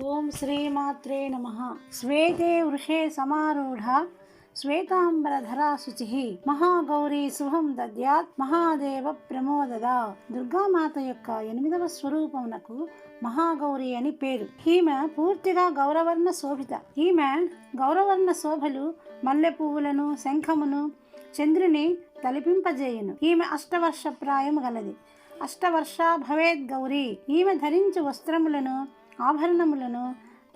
ఓం శ్రీమాత్రే నమ. శ్వేతే వృషే సమారూఢ. శ్వేతాంబరధరా శుచి మహాగౌరీ శుభం దద్యాత్. మహాదేవ ప్రమోదద. దుర్గామాత యొక్క ఎనిమిదవ స్వరూపమునకు మహాగౌరి అని పేరు. ఈమె పూర్తిగా గౌరవర్ణ శోభిత. ఈమె గౌరవర్ణ శోభలు మల్లె పువ్వులను శంఖమును చంద్రుని తలిపింపజేయును. ఈమె అష్టవర్ష ప్రాయము గలది. అష్టవర్ష భవేద్ గౌరీ ఈమె ధరించు వస్త్రములను ఆభరణములను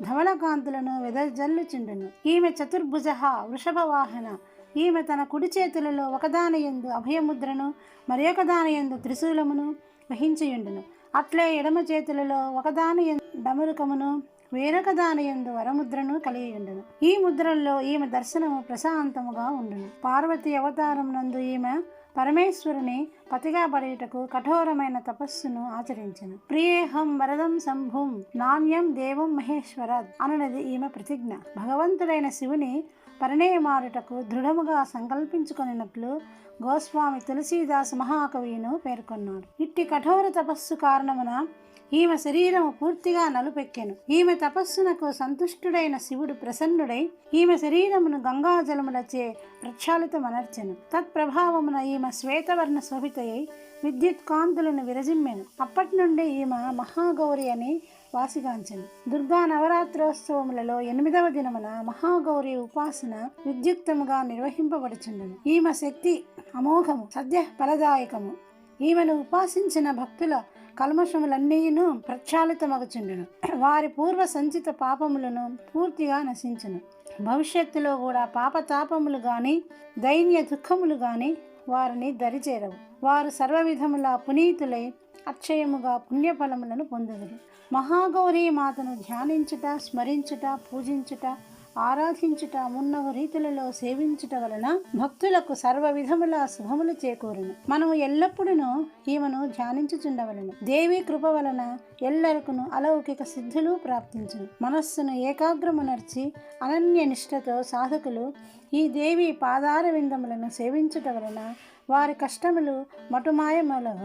ధవళకాంతులను వెదజల్లుచుండును. ఈమె చతుర్భుజ వృషభ వాహన ఈమె తన కుడి చేతులలో ఒకదాని ఎందు అభయముద్రను మరి ఒకదాని ఎందు త్రిశూలమును వహించియుండును అట్లే ఎడమ చేతులలో ఒకదాని డమరుకమును వేరొక దాని ఎందు వరముద్రను కలిగి ఉండను ఈ ముద్రల్లో ఈమె దర్శనము ప్రశాంతముగా ఉండును. పార్వతి అవతారం నందు ఈమె పరమేశ్వరుని పతిగా పడేటకు కఠోరమైన తపస్సును ఆచరించను. ప్రియేహం వరదం శంభుం నాణ్యం దేవం మహేశ్వర అననది ఈమె ప్రతిజ్ఞ. భగవంతుడైన శివుని పరిణయమారుటకు దృఢముగా సంకల్పించుకొనినట్లు గోస్వామి తులసీదాస్ మహాకవిను పేర్కొన్నాడు. ఇట్టి కఠోర తపస్సు కారణమున ఈమె శరీరము పూర్తిగా నలుపెక్కెను. ఈమె తపస్సునకు సంతుష్టుడైన శివుడు ప్రసన్నుడై ఈమె శరీరమును గంగాజలములచే ప్రక్షాళితమనర్చెను తత్ప్రభావమున ఈమె శ్వేతవర్ణ శోభితయై విద్యుత్ కాంతులను విరజిమ్మెను. అప్పటి నుండి ఈమె మహాగౌరి అని వాసిగాంచెను. దుర్గా నవరాత్రోత్సవములలో ఎనిమిదవ దినమున మహాగౌరి ఉపాసన విద్యుక్తముగా నిర్వహింపబడుచుండెను. ఈమె శక్తి అమోఘము సద్య ఫలదాయకము ఈమెను ఉపాసించిన భక్తుల కల్మషములన్నీను ప్రక్షాళితమగుచుండును. వారి పూర్వ సంచిత పాపములను పూర్తిగా నశించును. భవిష్యత్తులో కూడా పాపతాపములు గాని దైన్య దుఃఖములు గాని వారిని దరిచేరవు. వారు సర్వవిధముల పునీతులై అక్షయముగా పుణ్యఫలములను పొందుదురు. మహాగౌరీ మాతను ధ్యానించుట స్మరించుట పూజించుట ఆరాధించుట మున్నగు రీతులలో సేవించుట వలన భక్తులకు సర్వ విధముల శుభములు చేకూరును. మనము ఎల్లప్పుడూ ఈమెను ధ్యానించుచుండవలను. దేవి కృప వలన ఎల్లరకును అలౌకిక సిద్ధులు ప్రాప్తించును. మనస్సును ఏకాగ్రము నడిచి అనన్య నిష్ఠతో సాధకులు ఈ దేవి పాదార విందములను సేవించుట వలన వారి కష్టములు మటుమాయమలవును